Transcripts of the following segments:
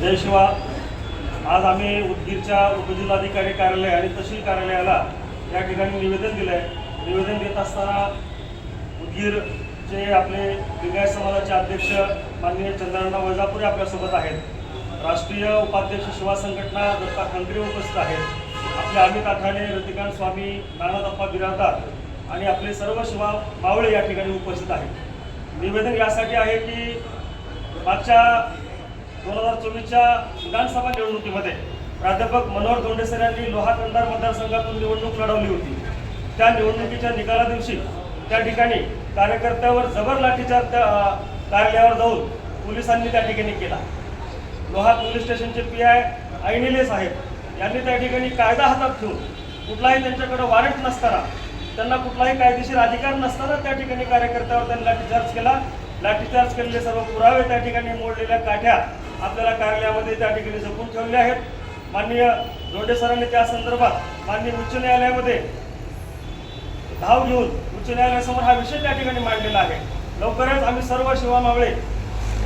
जय शिवा. आज आम्ही उदगीरच्या उपजिल्हाधिकारी कार्यालय आणि तहसील कार्यालयाला या ठिकाणी निवेदन दिलं आहे निवेदन देत असताना उदगीरचे आपले लिंगायत समाजाचे अध्यक्ष माननीय चंद्रांना वैजापुरे आपल्यासोबत आहेत. राष्ट्रीय उपाध्यक्ष शिवा संघटना दत्ता खंडरे उपस्थित आहेत. आपले अमित आठाणे रतिकांत स्वामी नानादप्पा बिरादार आणि आपले सर्व शिवा मावळे या ठिकाणी उपस्थित आहेत. निवेदन यासाठी आहे की मागच्या दोन हजार चोवीसच्या विधानसभा निवडणुकीमध्ये प्राध्यापक मनोहर धोंडेसर यांनी लोहा कंधार मतदारसंघातून निवडणूक लढवली होती. त्या निवडणुकीच्या निकाला दिवशी त्या ठिकाणी कार्यकर्त्यावर जबर लाठीचार्ज त्या कार्यालयावर जाऊन पोलिसांनी त्या ठिकाणी केला. लोहा पोलीस स्टेशनचे पी आय ऐनिले साहेब यांनी त्या ठिकाणी कायदा हातात ठेवून कुठलाही त्यांच्याकडे वॉरंट नसताना त्यांना कुठलाही कायदेशीर अधिकार नसताना त्या ठिकाणी कार्यकर्त्यावर त्यांनी लाठीचार्ज केला. लाठीचार्ज केलेले सर्व पुरावे त्या ठिकाणी मोडलेल्या काठ्या आपल्याला कार्यालयामध्ये त्या ठिकाणी जपून ठेवले आहेत. माननीय धोंडे सरांनी त्या संदर्भात माननीय उच्च न्यायालयामध्ये धाव घेऊन उच्च न्यायालयासमोर हा विषय त्या ठिकाणी मांडलेला आहे. लवकरच आम्ही सर्व शिवा मावळे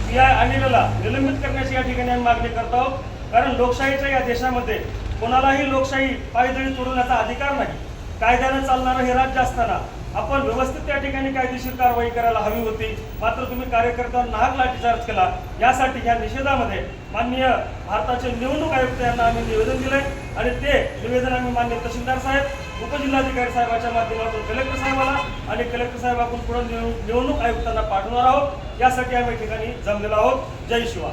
पी आय अनिलला निलंबित करण्याची या ठिकाणी आम्ही मागणी करत आहोत. कारण लोकशाहीच्या या देशामध्ये कोणालाही लोकशाही पायदळी तोडण्याचा अधिकार नाही. कायद्यानं चालणारं हे राज्य असताना आपण व्यवस्थित त्या ठिकाणी कायदेशीर कारवाई करायला हवी होती. मात्र तुम्ही कार्यकर्त्यांना नाग लाठीचार्ज केला. यासाठी या निषेधामध्ये माननीय भारताचे निवडणूक आयुक्त यांना आम्ही निवेदन दिलंय आणि ते निवेदन आम्ही मान्य तहसीलदार साहेब उपजिल्हाधिकारी साहेबाच्या माध्यमातून कलेक्टर साहेबाला आणि कलेक्टर साहेबाकडून पुढे निवडणूक आयुक्तांना पाठवणार आहोत. यासाठी आम्ही या ठिकाणी जमलेलो आहोत. जय शिवा.